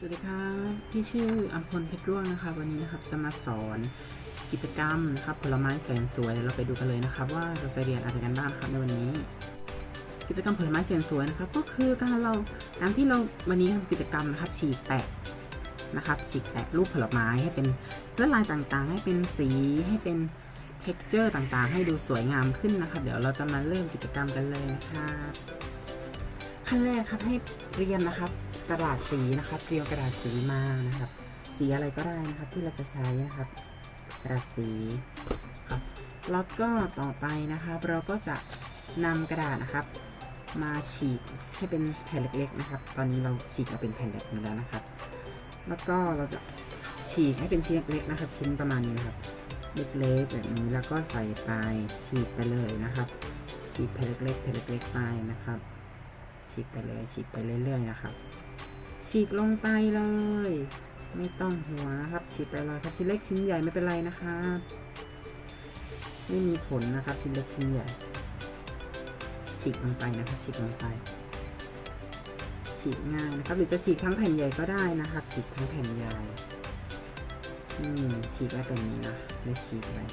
สวัสดีครับพี่ชื่ออัมพลเพชรร่วงนะครับวันนี้นะครับจะมาสอนกิจกรรมนะครับผลไม้แสนสวยเดี๋ยวเราไปดูกันเลยนะครับ ว่าเราจะเรียนอะไรกันบ้างครับในวันนี้ กิจกรรมผลไม้แสนสวยนะครับ ก็คือการเราการที่เราวันนี้ทำกิจกรรมนะครับ ฉีกแปะนะครับฉีกแปะรูปผลไม้ให้เป็นลวดลายต่างๆ ให้เป็นสีให้เป็นเท็กเจอร์ต่างๆ ให้ดูสวยงามขึ้นนะครับ เดี๋ยวเราจะมาเริ่มกิจกรรมกันเลยนะครับขั้นแรกครับให้เรียนนะครับ กระดาษสีนะครับเตรียมกระดาษสีมานะครับ สีอะไรก็ได้นะครับที่เราจะใช้นะครับกระดาษสีครับแล้วก็ต่อไปนะครับเราก็จะนำกระดาษนะครับ มาฉีกให้เป็นแผ่นเล็กๆนะครับ ตอนนี้เราฉีกมาเป็นแผ่นแบบนี้แล้วนะครับ แล้วก็เราจะฉีกให้เป็นชิ้นเล็กๆนะครับ ชิ้นประมาณนี้นะครับเล็กๆแบบนี้แล้วก็ใส่ไปฉีกไปเลยนะครับ ฉีกแผ่นเล็กๆแผ่นเล็กๆไปนะครับฉีกไปเลยฉีกไปเรื่อยๆนะครับ ฉีกลงไปเลย ไม่ต้องหัวนะครับ ฉีกไปเลยครับชิ้นเล็กชิ้นใหญ่ไม่เป็นไรนะครับไม่มีผลนะครับ ชิ้นเล็กชิ้นใหญ่ฉีกลงไปนะครับฉีกลงไป ฉีกง่ายนะครับ หรือจะฉีกทั้งแผ่นใหญ่ก็ได้นะครับ ฉีกทั้งแผ่นใหญ่นี่ฉีกไว้แบบนี้นะไม่ฉีกไว้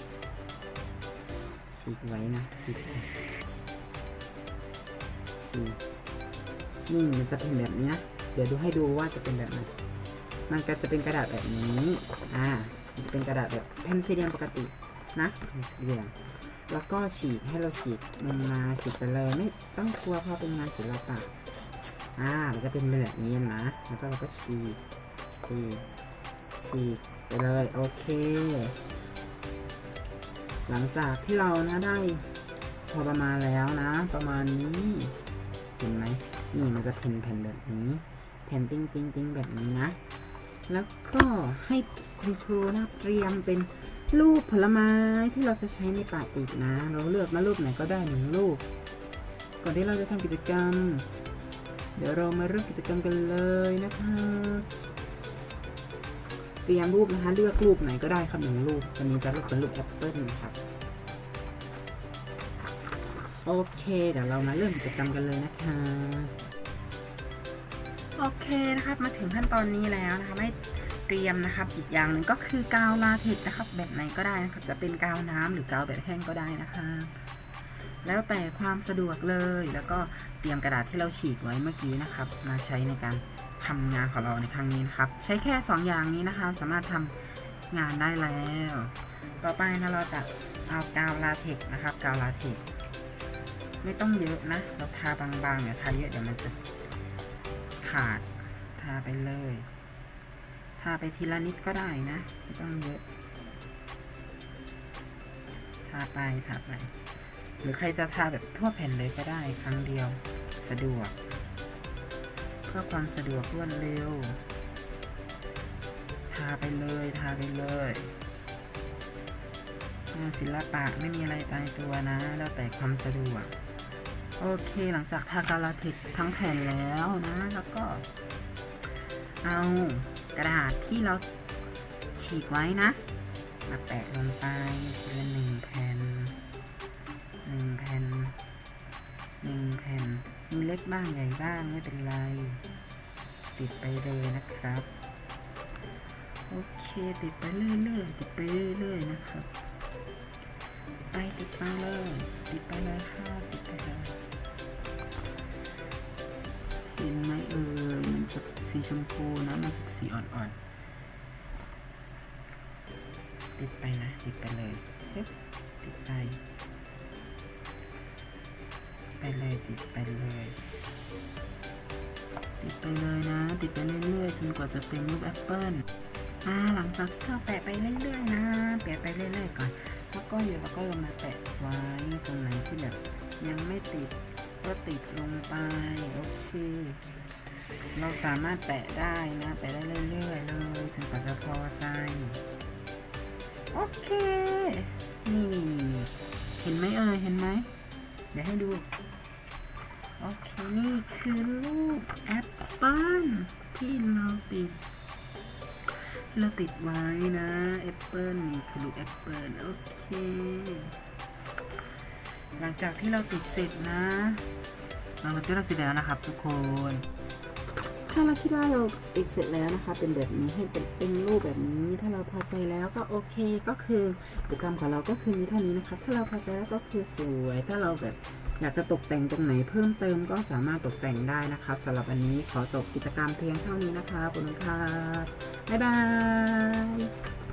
ฉีกไว้นะฉีกฉีกนี่มันจะเป็นแบบนี้นะ เดี๋ยวดูให้ดูว่าจะเป็นแบบไหนมันก็จะเป็นกระดาษแบบนี้ อ่า เป็นกระดาษแบบแผ่นสี่เหลี่ยมปกตินะแผ่นสี่เหลี่ยมแล้วก็ฉีกให้เราฉีกลงมาฉีกไปเลยไม่ต้องกลัวเพราะเป็นงานศิลปะ อ่ามันจะเป็นแบบนี้นะ แล้วก็เราก็ฉีกฉีกฉีกไปเลยโอเค หลังจากที่เรานะได้พอประมาณแล้วนะ ประมาณนี้ เห็นไหมนี่มันจะเป็นแผ่นแบบนี้ แผ่นติ้งติ้งติ้งแบบนี้นะ แล้วก็ให้คุณครูนะเตรียมเป็นรูปผลไม้ที่เราจะใช้ในปาติกนะ เราเลือกมารูปไหนก็ได้หนึ่งรูป ก่อนที่เราจะทำกิจกรรม เดี๋ยวเรามาเริ่มกิจกรรมกันเลยนะคะ เตรียมรูปนะคะ เลือกรูปไหนก็ได้ครับหนึ่งรูปวันนี้จะเลือกเป็นรูปแอปเปิลนะครับโอเค เดี๋ยวเรามาเริ่มกิจกรรมกันเลยนะคะ โอเคนะครับมาถึงขั้นตอนนี้แล้วนะคะไม่เตรียมนะครับอีกอย่างหนึ่งก็คือกาวลาเท็กนะครับ แบบไหนก็ได้นะครับจะเป็นกาวน้ำหรือกาวแบบแห้งก็ได้นะคะ แล้วแต่ความสะดวกเลยแล้วก็เตรียมกระดาษที่เราฉีกไว้เมื่อกี้นะครับ มาใช้ในการทำงานของเราในครั้งนี้นะครับ ใช้แค่ 2 อย่างนี้นะคะ สามารถทำงานได้แล้ว ต่อไปนะเราจะเอากาวลาเท็กนะครับ กาวลาเท็กไม่ต้องเยอะนะเราทาบางๆเนี่ยทาเยอะเดี๋ยวมันจะ ขาด ทาไปเลย ทาไปทีละนิดก็ได้นะไม่ต้องเยอะ ทาไปทาไป หรือใครจะทาแบบทั่วแผ่นเลยก็ได้ครั้งเดียว สะดวก เพื่อความสะดวกรวดเร็ว ทาไปเลย ทาไปเลยงานศิลปะไม่มีอะไรตายตัวนะ แล้วแต่ความสะดวก โอเคหลังจากทากาลาเทคทั้งแผ่นแล้วนะ แล้วก็ เอากระดาษที่เราฉีกไว้นะ มาแปะลงไปทีละหนึ่งแผ่นหนึ่งแผ่นหนึ่งแผ่นมีเล็กบ้างใหญ่บ้างไม่เป็นไร ติดไปเลยนะครับ โอเคติดไปเรื่อยๆติดไปเรื่อยๆนะครับ ไปติดไปเลยติดไปเลยค่ะติดไปเลยเห็นไหมเออมันจะสีชมพูนะมันจะสีอ่อนๆ ติดไปนะติดไปเลยปึ๊บติดไปไปเลยติดไปเลยติดไปเลยนะ ติดไปเรื่อยๆจนกว่าจะเป็นรูปแอปเปิลอ่าหลังจากที่เราแปะไปเรื่อยๆนะแปะไปเรื่อยๆก่อน แล้วก็เดี๋ยวเราก็ลงมาแปะไว้ตรงไหนที่แบบยังไม่ติดก็ติดลงไปโอเคเราสามารถแปะได้นะแปะได้เรื่อยๆเลยจนกว่าจะพอใจโอเคนี่เห็นไหมเอ่ยเห็นไหมเดี๋ยวให้ดูโอเคนี่คือรูปแอปเปิ้ลที่เราติด เราติดไว้นะแอปเปิลนี่คือรูปแอปเปิลโอเค หลังจากที่เราติดเสร็จนะ เราก็จะได้เสร็จแล้วนะครับ ทุกคน ถ้าเราคิดว่าเราติดเสร็จแล้วนะคะ เป็นแบบนี้ให้เป็นเป็นรูปแบบนี้ ถ้าเราพอใจแล้วก็โอเคก็คือกิจกรรมของเราก็คือมีเท่านี้นะคะ ถ้าเราพอใจแล้วก็คือสวย ถ้าเราแบบ อยากจะตกแต่งตรงไหนเพิ่มเติมก็สามารถตกแต่งได้นะครับสำหรับวันนี้ขอจบกิจกรรมเพียงเท่านี้นะคะขอบคุณค่ะบ๊ายบาย